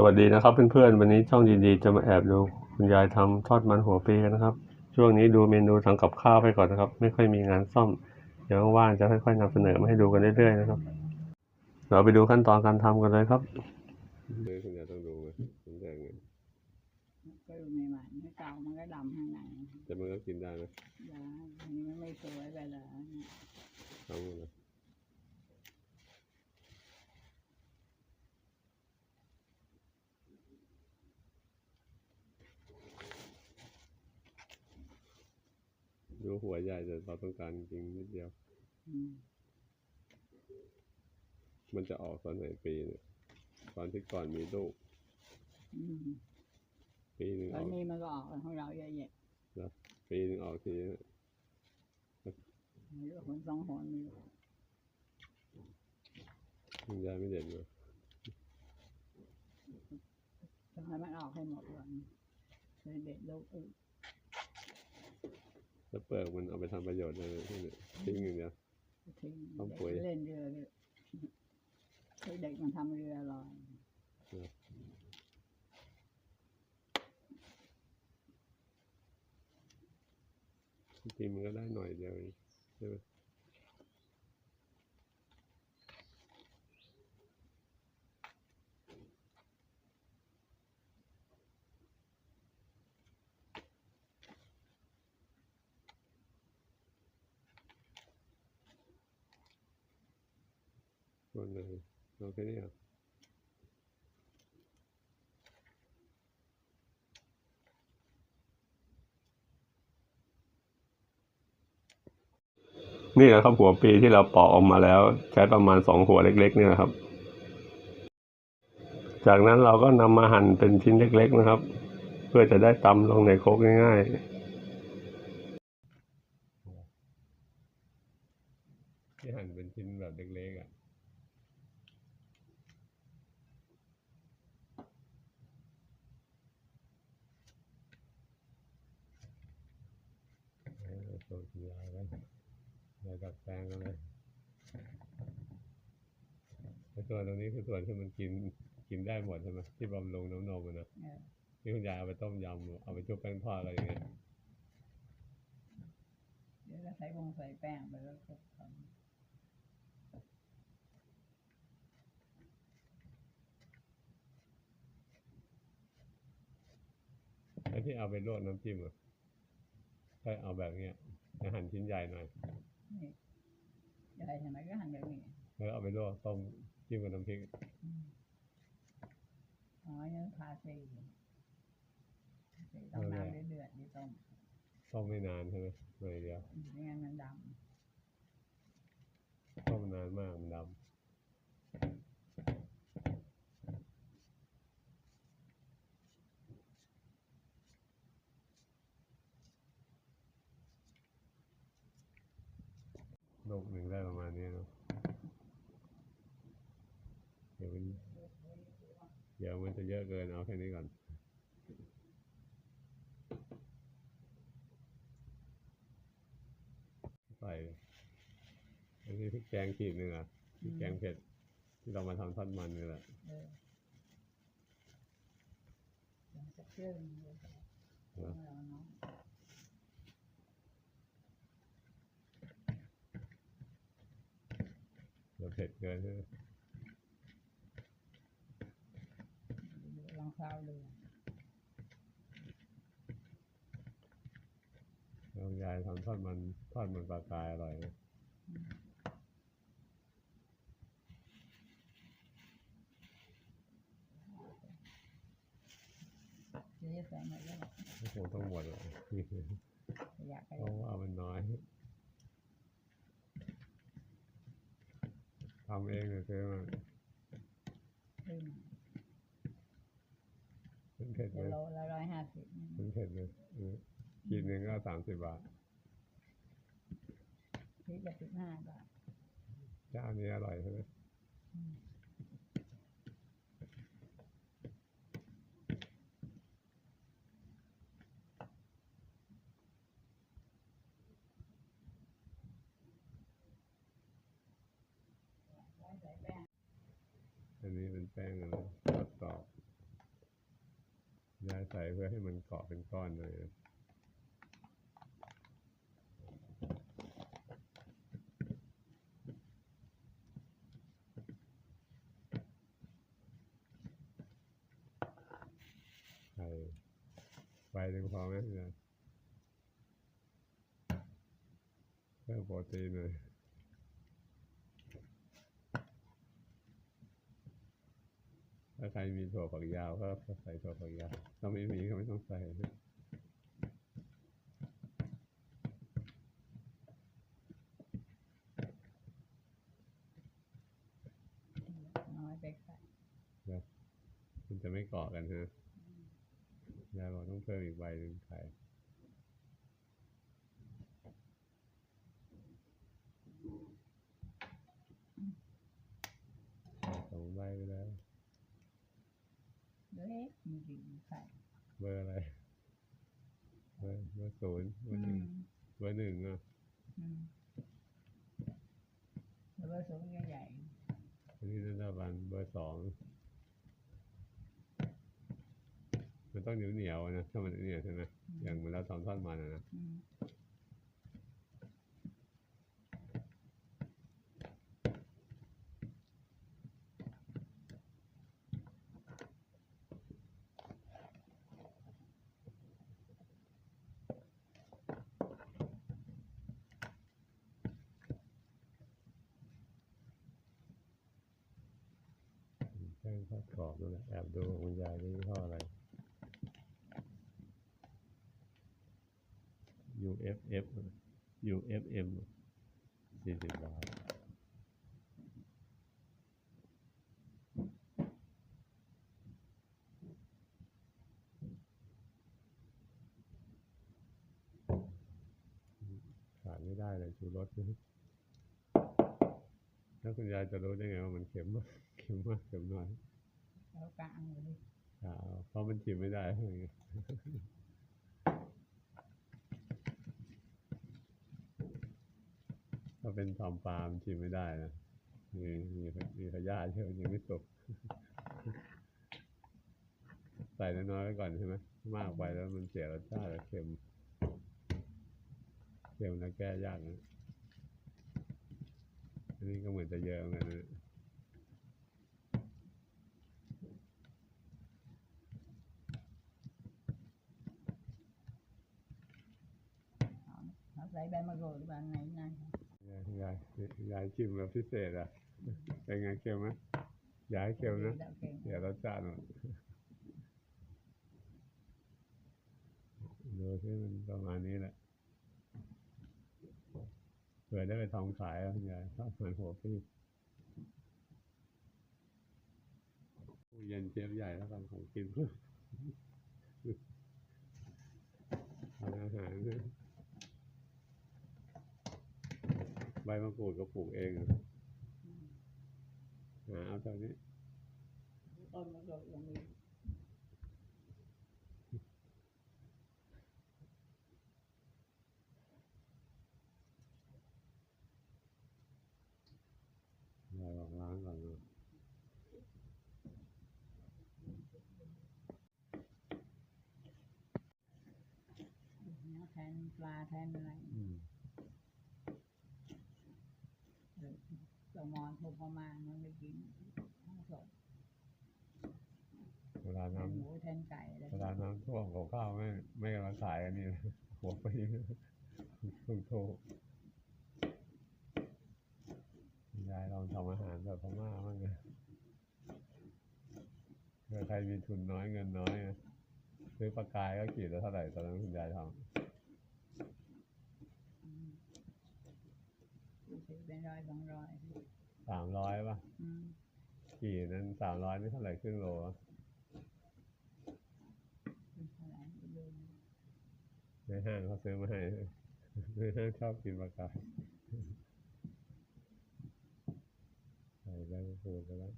สวัสดีนะครับเพื่อนๆวันนี้ช่องดีๆจะมาแอบดูคุณยายทำทอดมันหัวปีกันนะครับ ช่วงนี้ดูเมนูทำกับข้าวไปก่อนนะครับ ไม่ค่อยมีงานซ่อม เดี๋ยวว่างๆจะค่อยๆนำเสนอมาให้ดูกันเรื่อยๆนะครับ เราไปดูขั้นตอนการทำกันเลยครับคุณยายต้องดูไหมคุณยายไงก็ดูใหม่ๆไม่เก่ามันก็ดำข้างในแต่มันก็กินได้ไหมยาอันนี้มันไม่สวยไปเลยทำเลย ดูหัวใหญ่แต่เราต้องการจริงนิดเดียวอืมมันจะออกตอนไหนปีเนี่ย ตอนที่ก่อนมีลูกอืมปีหนึ่งตออนอกนี้มันก็ออกของเราเยอะแยะปีหนึ่งออกทีนะมีลูกคนสองคนมีลูกคุณยายไม่เด็ดเลยต้องให้มันออกให้หมดก่อนเลยเด็ดลูกอีก แล้วเปลือกมันเอาไปทำประโยชน์อะไรที่เนี่ยทิ้งอย่างเดียว ทิ้งต้องปุ๋ยเด็กเล่นเรือเลยให้เด็กมันทำเรือลอยจริงๆมันก็ได้หน่อยเดียวเองใช่ไหม ส่วนเลยเอาแค่นี้อ่นี่แหละครับหัวปีที่เราปอกออกมาแล้ว ใช้ประมาณสองหัวเล็ก ๆ เนี่ยนะครับ จากนั้นเราก็นำมาหั่นเป็นชิ้นเล็ก ๆ นะครับ เพื่อจะได้ตำลงในโคกง่ายๆที่หั่นเป็นชิ้นแบบเล็กๆอะ สูตรยายกัน ยายดัดแปลงกันเลยไอ้ส่วนตรงนี้คือส่วนที่มันกินกินได้หมดใช่ไหมที่บำรุงน้ำนมอะนะเออที่คุณยายเอาไปต้มยำเอาไปชุบแป้งทอดอะไรอย่างเงี้ยเดี๋ยวก็ใส่วงใส่แป้งไปแล้วก็ทำไอ้ที่เอาไปลวกน้ำจิ้มอะถ้าเอาแบบเนี้ยจะหั่นชิ้นใหญ่หน่อย นี่ยายทำไมก็หั่นแบบนี้แล้วเอาไปลวกต้มจิ้มกับน้ำพริกอืมอ๋อยังพาซีต้องน้ำเดือดๆนี่ต้มต้มไม่นานใช่ไหมหน่อยเดียวไม่งั้นมันดต้มนานมากมันดำลูกหนึ่ง ได้ประมาณนี้เนาะเดี๋ยวมันเดี๋ยวมันจะเยอะเกินเอาแค่นี้ก่อนใส่อันนี้พริกแกงขีดหนึ่งอะพริกแกงเผ็ดที่เรามาทำทอดมันนี่แหละำเออยังจะเครื่องเลยของเราเนาะเดี๋ย เผ็ดเกินใช่ไหมลองคราวดูเรายายทำทอดมันทอดมันปลากายอร่อยนะจะได้ใส่หมดแล้วไม่คงต้องหมดหรอกอยากไปเพราะว่ามันน้อย ทำเองเลยซื้อมาขึ้นมันเผ็ดกิเลยโลละร้อยห้าสิบมันเผ็ดเลยเออขีดหนึ่งก็สามสิบบาทพริกละสิบห้าบาทเจ้านี้อร่อยใช่ไหมใส่ อันนี้เป็นแป้งอะไรทอดกรอบใส่เพื่อให้มันเกาะเป็นก้อนเลยใส่ไฟหนึ่งพอไหมเนี่ยเพิ่มโปรตีนหน่อย ถ้าใครมีถั่วฝักยาวก็ใส่ถั่วฝักยาวถ้าไม่มีก็ไม่ต้องใส่นะน้อยไปใส่มันจะไม่เกาะกันฮะยายบอกต้องเพิ่มอีกใบหนึ่งไข่ใส่สองใบไปแล้ว เล็กมีดีใส่เบอร์อะไร เบอร์เบอร์ศูนย์เบอร์หอืนึ่งมเบอร์หนึ่งอะอืมแล้วก็สูงใหญ่อันนี้รัฐบาลเบอร์สองมันต้องเหนียวเหนียวๆอะนะถ้ามันเนี่ยใช่ไหมอย่างเหมือนเราทำทอดมันอะนะ ๆอืมแป้งทอดกรอบนั่น แอบดูคุณยายนี่ยี่ห้ออะไร UFF UFM สี่สิบบาทขาดไม่ได้เลยชูรสแล้วคุณยายจะรู้ได้ไงว่ามันเค็มมากเค็มมากเค็มน้อย แล้วกลางเลยอ่าเพราะมันชิมไม่ได้เงี้ยถ้าเป็นทอมปลามันชิมไม่ได้นะมีมีมีพยาธิเยอะยังไม่สุกใส่น้อยๆไว้ก่อนใช่ไหมมากไปแล้วมันเสียรสชาติเค็มเค็มแล้วแก้ยากนะอันนี้ก็เหมือนจะเยอะเหมือนกันนะ เอาเอา ใส่ใบมะกรูดบางไหนนั่นยายยายยายชิมแบบพิเศษอะเป็นไงเค็มไหมยายเค็มนะเดี๋ยวเรสชาติหมดดูที่มันประมาณนี้แหละเผื่อได้ไปทำขายอะคุณยายชอบเหมือนหัวปีตู้เย็นเชฟใหญ่แล้วกันของกิน ทานอาหารนะ ใบมะกรูดก็ปลูกเองอะหาเอาเท่านี้ต้นมะกรูดยังมียายบอกล้างก่อนเลยเนื้อแทนปลาแทนอะไร อืม หรือตัว มอนพวกประมาณมันไม่กินทั้งสดเวลาแทน้นหมูแทนไก่อะไรำเวลาน้ำท่วมของข้าวไม่ไม่กำลังขายอันนี้นะหัวปีทุ่งโทยายลองทำอาหารแบบพม่าบ้างนะเผื่อใครมีทุนน้อยเงินน้อยนะซื้อปลากายก็ขีดละเท่าไหร่ตอนนั้นคุณยายทอืมดูสิเป็นร้อยสองร้อยำ สามร้อยป่ะอืมขีดนั้นสามร้อยนี่เท่าไหร่ครึ่งโลอะเป็นเท่าไหร่ไม่รู้นะในห้างเขาซื้อมาให้ในห้างชอบกินปลากายใส่ใบมะกรูดไปแล้ว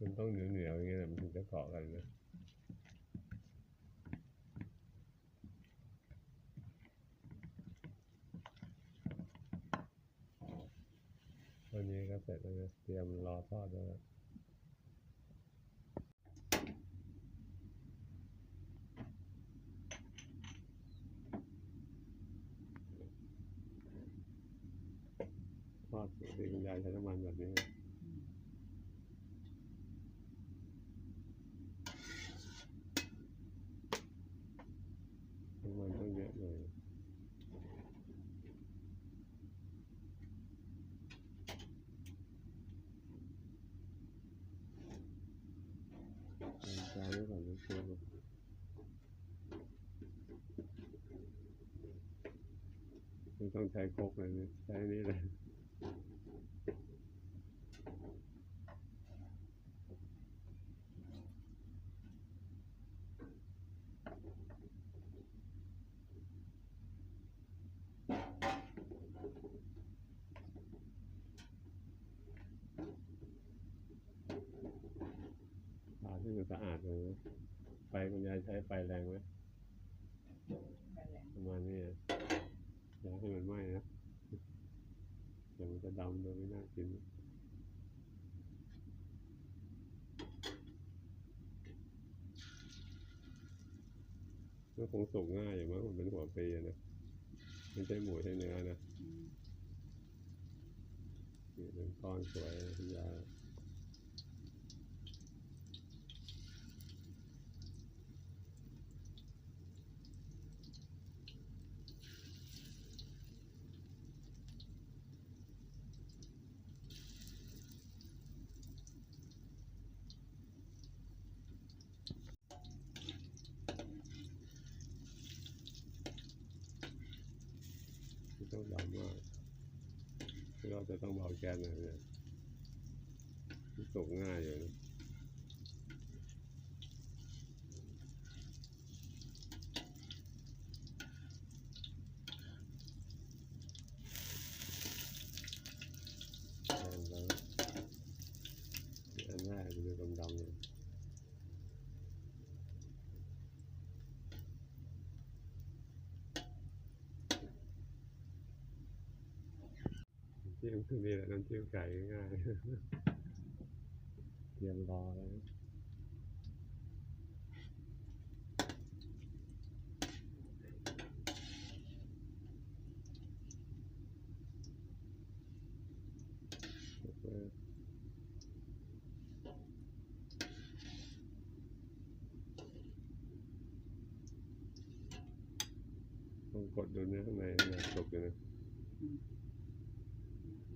มันต้องเหนียวเหนียวๆอย่างเงี้ยมันถึงจะเกาะกันนะ วันนี้ก็ เตรียมรอทอดแล้วนะทอดปกติคุณยายใช้น้ำมันแบบนี้ำมันต้องเยอะหน่อยจานไว้ก่อนนะเชื่อมไม่ ต้องใช้ครกเลยนะใช้นี่เลยปลาที่มันสะอาดเลยนะไฟคุณยายใช้ไฟแรงไหมไปแหละประมาณนี้ อย่าให้มันไหม้นะเดี๋ยวมันจะดำโดยไม่น่ากินมันคงสุกง่ายอย่างมั้งมันเป็นหัวปีนะไม่ใช่หมูใช่เนื้อนะเป็นก้อนสวยนะคุณยา ต้องดำมากเราจะต้องเบาแก๊สนะเนี่ยตกง่ายอยู่นะแรงแล้วอันแรกมันจะดำๆเลยน้ำ จิ้มคือนี่แหละน้ำจิ้มไก่ง่ายๆเตรียมรอแล้วต้องกดดูเนื้อข้างในนะสุกอยู่นะ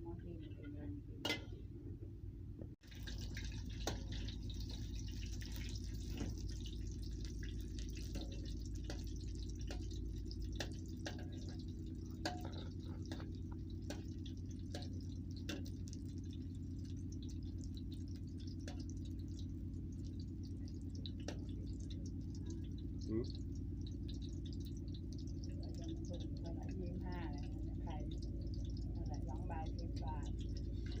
บางทีมันเป็นเรื่องจริง อืม เราจะมาพูดเท่าไหร่ยี่สิบห้าเลยนะใครเท่าไหร่สองใบสิบบาท วั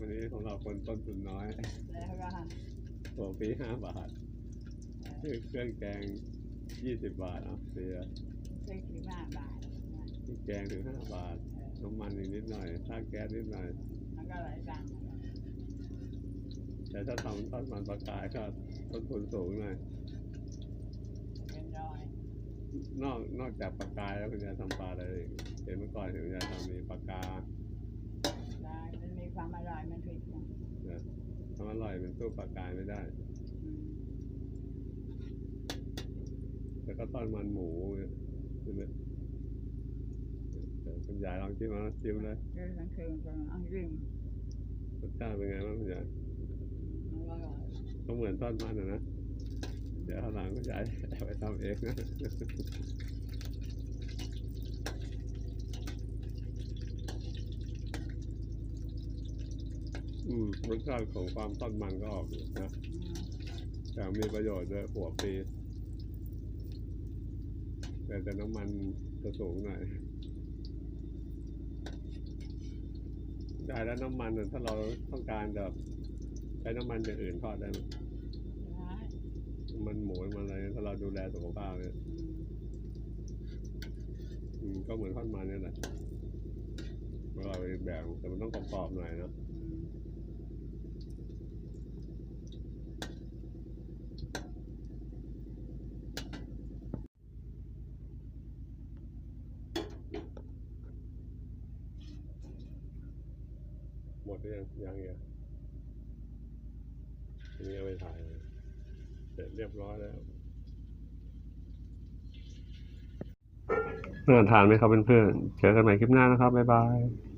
นนี้ของเราคนต้นทุนน้อย แล้วก็หัวปีห้าบาทคือเครื่องแกงยี่สิบบาทเอาเสียซื้อสิบห้าบาทนะพริกแกงถึงห้าบาทเออน้ำมันอีกนิดหน่อยค่าแก๊สนิดหน่อยมันก็หลายตังค์นะแต่ถ้าทำทอดมันปลากายก็ต้นทุนสูงหน่อยเป็นร้อย นอกนอกจากปลากายแล้วคุณยายทำปลาอะไรอีกเห็นเมื่อก่อนเห็นคุณยายทำมีปลากาได้มันมีความอร่อยมันผิดนะเนี่ยทำอร่อยเป็นสู้ปลากายไม่ได้ อืมแล้วก็ทอดมันหมูเนี่ยใช่ไหมเดี๋ยวคุณยายลองชิมมาชิมเลยเรื่องกลางคืนก็อังริมรสชาติเป็นไงบ้างคุณยายมันก็อร่อย ก็เหมือนทอดมันอะนะเดี๋ยวข้าหลังคุณยายไปทำเองนะอืมรสชาติของความทอดมันก็ออกอยู่นะอืมแต่มีประโยชน์ด้วยหัวปีแต่แต่น้ำมันจะสูงหน่อยได้แล้วน้ำมันถ้าเราต้องการแบบใช้น้ำมันอย่างอื่นทอดได้ไหม มันหมุนมันอะไรถ้าเราดูแลสุขภาพเนี่ยก็เหมือนท่อนมันเนี่ยแหละเวลาไปแบ่งแต่มันต้องกรอบๆหน่อยเนาะหมดหรือยังเงี้ยนี่เอาไปถ่ายเลย ร็จเรียบร้อยแล้วน่าทานไหมครับเพื่อนๆเจอกันใหม่คลิปหน้านะครับ บ๊ายบาย